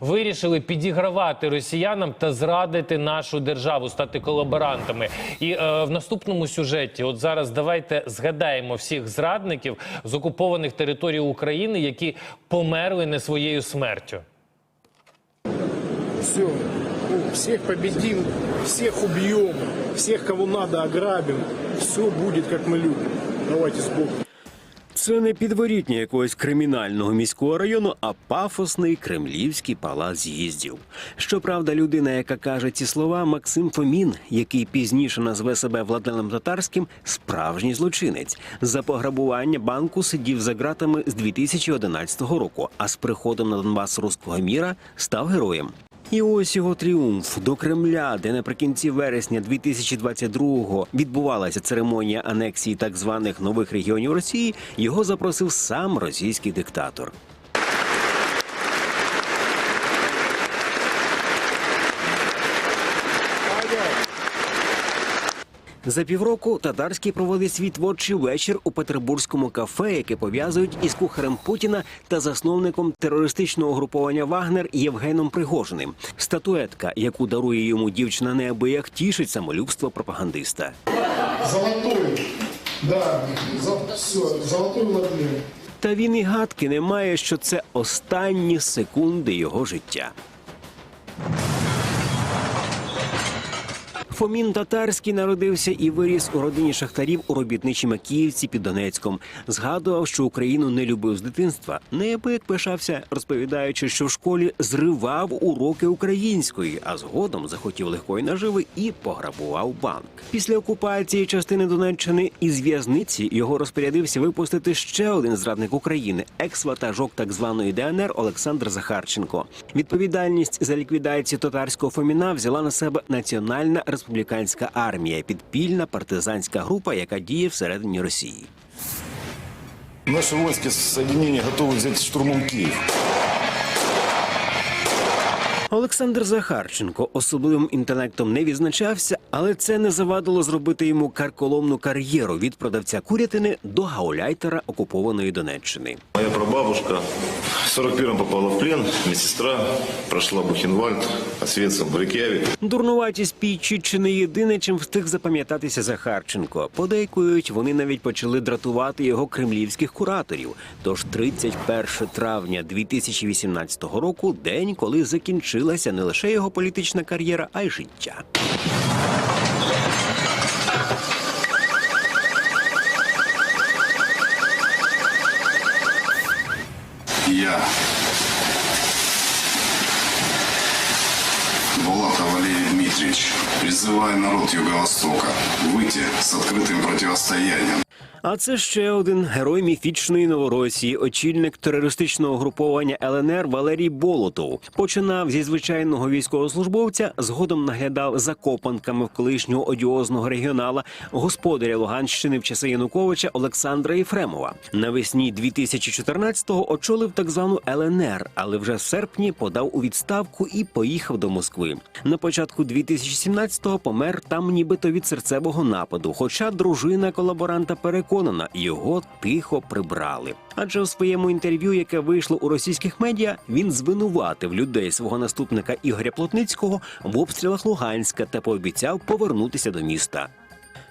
вирішили підігравати росіянам та зрадити нашу державу, стати колаборантами. І е, в наступному сюжеті, от зараз давайте згадаємо всіх зрадників з окупованих територій України, які померли не своєю смертю. Все, всех победим, всех убьем, всех, кого надо, ограбим. Все будет, как мы любим. Давайте с Богом. Це не підворітня якогось кримінального міського району, а пафосний кремлівський палац з'їздів. Щоправда, людина, яка каже ці слова, Максим Фомін, який пізніше назве себе Владленом Татарським, справжній злочинець. За пограбування банку сидів за ґратами з 2011 року, а з приходом на Донбас руського міра став героєм. І ось його тріумф до Кремля, де наприкінці вересня 2022-го відбувалася церемонія анексії так званих нових регіонів Росії. Його запросив сам російський диктатор. За півроку татарський проводить свій творчий вечір у петербурзькому кафе, яке пов'язують із кухарем Путіна та засновником терористичного груповання Вагнер Євгеном Пригожиним. Статуетка, яку дарує йому дівчина, неабияк тішить самолюбство пропагандиста. Золотой. Да, все, золотой Владимир. Та він і гадки не має, що це останні секунди його життя. Фомін Татарський народився і виріс у родині шахтарів у робітничій Макіївці під Донецьком. Згадував, що Україну не любив з дитинства. Неабияк пишався, розповідаючи, що в школі зривав уроки української, а згодом захотів легкої наживи і пограбував банк. Після окупації частини Донеччини із в'язниці його розпорядився випустити ще один зрадник України, екс-ватажок так званої ДНР Олександр Захарченко. Відповідальність за ліквідацію татарського Фоміна взяла на себе Національна республіканська армія, підпільна партизанська група, яка діє всередині Росії. Наші війська з об'єднання готові взяти штурмом Киев. Олександр Захарченко особливим інтелектом не відзначався, але це не завадило зробити йому карколомну кар'єру від продавця курятини до гауляйтера окупованої Донеччини. Моя прабабушка в 41-м попала в плен, медсестра, прошла Бухенвальд, Освенцим, Рейкьявик. Дурнуватість пічі чи не єдине, чим встиг запам'ятатися Захарченко. Подейкують, вони навіть почали дратувати його кремлівських кураторів. Тож 31 травня 2018 року день, коли закінчилася не лише його політична кар'єра, а й життя. Я, Булатов Валерий Дмитриевич, призываю народ Юго-Востока выйти с открытым противостоянием. а це ще один герой міфічної Новоросії, очільник терористичного груповання ЛНР Валерій Болотов. Починав зі звичайного військовослужбовця, згодом наглядав за копанками в колишнього одіозного регіонала, господаря Луганщини в часи Януковича Олександра Єфремова. Навесні 2014-го очолив так звану ЛНР, але вже в серпні подав у відставку і поїхав до Москви. На початку 2017-го помер там нібито від серцевого нападу. Хоча дружина колаборанта переконана, його тихо прибрали. Адже у своєму інтерв'ю, яке вийшло у російських медіа, він звинуватив людей свого наступника Ігоря Плотницького в обстрілах Луганська та пообіцяв повернутися до міста.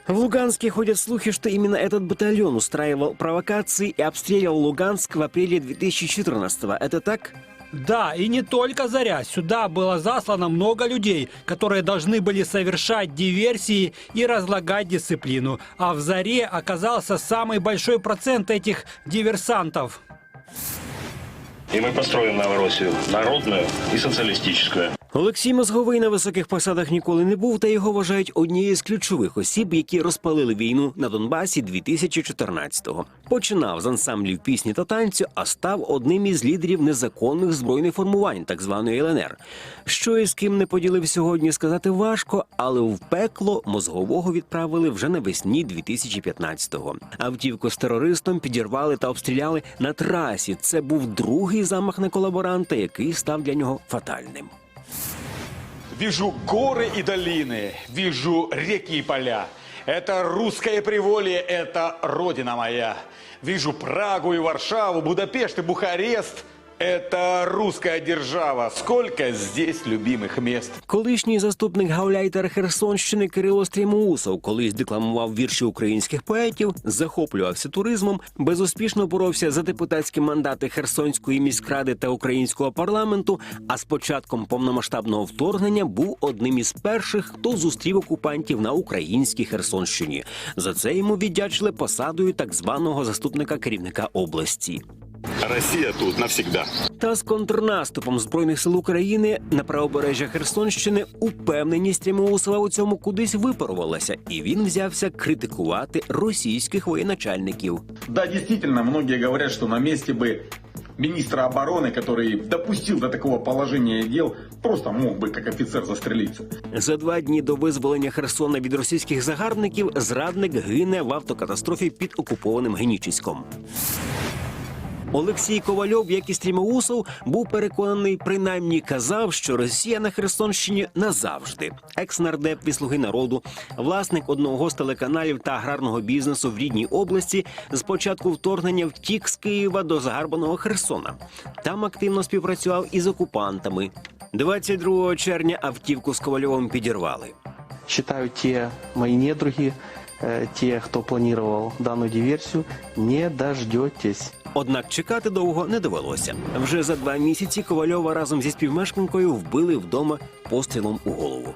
В Луганске ходят слухи, что именно этот батальон устраивал провокации и обстреливал Луганск в апреле 2014-го. Это так? Да, и не только «Заря». Сюда было заслано много людей, которые должны были совершать диверсии и разлагать дисциплину. А в «Заре» оказался самый большой процент этих диверсантов. И мы построим Новороссию народную и социалистическую. Олексій Мозговий на високих посадах ніколи не був, та його вважають однією з ключових осіб, які розпалили війну на Донбасі 2014-го. Починав з ансамблів пісні та танцю, а став одним із лідерів незаконних збройних формувань, так званої ЛНР. Що і з ким не поділив сьогодні, сказати важко, але в пекло мозгового відправили вже навесні 2015-го. Автівку з терористом підірвали та обстріляли на трасі. Це був другий замах на колаборанта, який став для нього фатальним. Вижу горы и долины, вижу реки и поля. Это русское приволье, это родина моя. Вижу Прагу и Варшаву, Будапешт и Бухарест. Это русская держава. Сколько здесь любимых мест. Колишній заступник гауляйтера Херсонщини Кирило Стрімоусов колись декламував вірші українських поетів, захоплювався туризмом, безуспішно боровся за депутатські мандати Херсонської міськради та українського парламенту. А з початком повномасштабного вторгнення був одним із перших, хто зустрів окупантів на українській Херсонщині. За це йому віддячили посадою так званого заступника керівника області. Россия тут навсегда. Та з контрнаступом збройних сил України на правобережжя Херсонщини упевненість Тремоусова у цьому кудись випарувалася, і він взявся критикувати російських воєначальників. Да, действительно, многие говорят, что на месте бы министра обороны, который допустил до такого положения дел, просто мог бы как офицер застрелиться. За два дні до визволення Херсона від російських загарбників зрадник гине в автокатастрофі під окупованим Генічиськом. Олексій Ковальов, як і Стрімоусов, був переконаний, принаймні казав, що Росія на Херсонщині назавжди. Екс-нардеп від «Слуги народу, власник одного з телеканалів та аграрного бізнесу в рідній області, з початку вторгнення втік з Києва до загарбаного Херсона. Там активно співпрацював із окупантами. 22 червня автівку з Ковальовим підірвали. считаю, те мои недруги, э, те, кто планировал данную диверсию, не дождетесь. Однак чекати довго не довелося. Вже за два місяці Ковальова разом зі співмешканкою вбили вдома пострілом у голову.